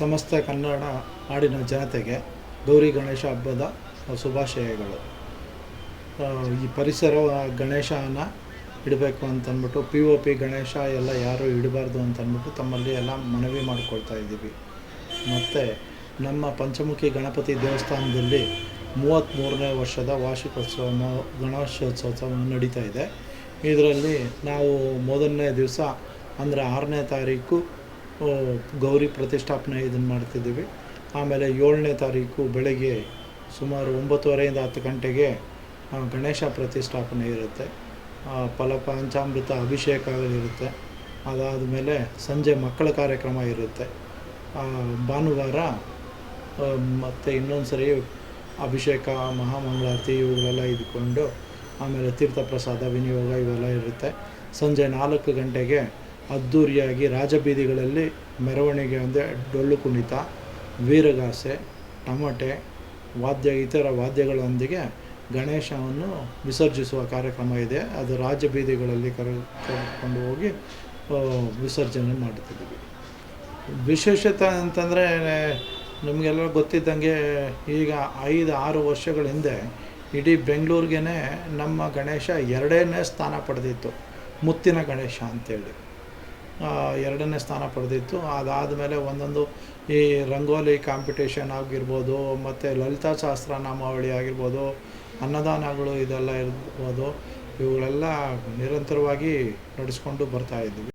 ಸಮಸ್ತ ಕನ್ನಡ ನಾಡಿನ ಜನತೆಗೆ ಗೌರಿ ಗಣೇಶ ಹಬ್ಬದ ಶುಭಾಶಯಗಳು. ಈ ಪರಿಸರ ಗಣೇಶನ ಇಡಬೇಕು ಅಂತಂದ್ಬಿಟ್ಟು ಪಿ ಒ ಪಿ ಗಣೇಶ ಎಲ್ಲ ಯಾರು ಇಡಬಾರ್ದು ಅಂತಂದ್ಬಿಟ್ಟು ತಮ್ಮಲ್ಲಿ ಎಲ್ಲ ಮನವಿ ಮಾಡಿಕೊಳ್ತಾ ಇದ್ದೀವಿ. ಮತ್ತು ನಮ್ಮ ಪಂಚಮುಖಿ ಗಣಪತಿ ದೇವಸ್ಥಾನದಲ್ಲಿ ಮೂವತ್ತ್ಮೂರನೇ ವರ್ಷದ ವಾರ್ಷಿಕೋತ್ಸವ ಗಣೇಶೋತ್ಸವ ನಡೀತಾ ಇದೆ. ಇದರಲ್ಲಿ ನಾವು ಮೊದಲನೇ ದಿವಸ, ಅಂದರೆ ಆರನೇ ತಾರೀಕು ಗೌರಿ ಪ್ರತಿಷ್ಠಾಪನೆ ಇದನ್ನು ಮಾಡ್ತಿದ್ದೀವಿ. ಆಮೇಲೆ ಏಳನೇ ತಾರೀಕು ಬೆಳಗ್ಗೆ ಸುಮಾರು ಒಂಬತ್ತುವರೆಯಿಂದ ಹತ್ತು ಗಂಟೆಗೆ ಗಣೇಶ ಪ್ರತಿಷ್ಠಾಪನೆ ಇರುತ್ತೆ. ಫಲ ಪಂಚಾಮೃತ ಅದಾದ ಮೇಲೆ ಸಂಜೆ ಮಕ್ಕಳ ಕಾರ್ಯಕ್ರಮ ಇರುತ್ತೆ. ಭಾನುವಾರ ಮತ್ತು ಇನ್ನೊಂದು ಸರಿ ಅಭಿಷೇಕ, ಮಹಾಮಂಗಳಾರತಿ ಇವುಗಳೆಲ್ಲ ಇದ್ಕೊಂಡು, ಆಮೇಲೆ ತೀರ್ಥಪ್ರಸಾದ ವಿನಿಯೋಗ ಇವೆಲ್ಲ ಇರುತ್ತೆ. ಸಂಜೆ ನಾಲ್ಕು ಗಂಟೆಗೆ ಅದ್ಧೂರಿಯಾಗಿ ರಾಜಬೀದಿಗಳಲ್ಲಿ ಮೆರವಣಿಗೆ ಅಂದರೆ ಡೊಳ್ಳು ಕುಣಿತ, ವೀರಗಾಸೆ, ಟಮಟೆ, ವಾದ್ಯ, ಇತರ ವಾದ್ಯಗಳೊಂದಿಗೆ ಗಣೇಶವನ್ನು ವಿಸರ್ಜಿಸುವ ಕಾರ್ಯಕ್ರಮ ಇದೆ. ಅದು ರಾಜಬೀದಿಗಳಲ್ಲಿ ಕರೆ ಕರ್ಕೊಂಡು ಹೋಗಿ ವಿಸರ್ಜನೆ ಮಾಡ್ತಿದ್ದೀವಿ ವಿಶೇಷತೆ ಅಂತಂದರೆ ನಮಗೆಲ್ಲ ಗೊತ್ತಿದ್ದಂಗೆ ಈಗ ಐದು, ಆರು ವರ್ಷಗಳ ಹಿಂದೆ ಇಡೀ ಬೆಂಗಳೂರಿಗೆ ನಮ್ಮ ಗಣೇಶ ಎರಡನೇ ಸ್ಥಾನ ಪಡೆದಿತ್ತು. ಮುತ್ತಿನ ಗಣೇಶ ಅಂತೇಳಿ. ಎರಡನೇ ಸ್ಥಾನ ಪಡೆದಿತ್ತು. ಅದಾದಮೇಲೆ ಒಂದೊಂದು ಈ ರಂಗೋಲಿ ಕಾಂಪಿಟೇಷನ್ ಆಗಿರ್ಬೋದು, ಮತ್ತು ಲಲಿತಾ ನಾಮಾವಳಿ ಆಗಿರ್ಬೋದು, ಅನ್ನದಾನಗಳು ಇದೆಲ್ಲ ಇರ್ಬೋದು, ಇವುಗಳೆಲ್ಲ ನಿರಂತರವಾಗಿ ನಡೆಸ್ಕೊಂಡು ಬರ್ತಾ ಇದ್ವಿ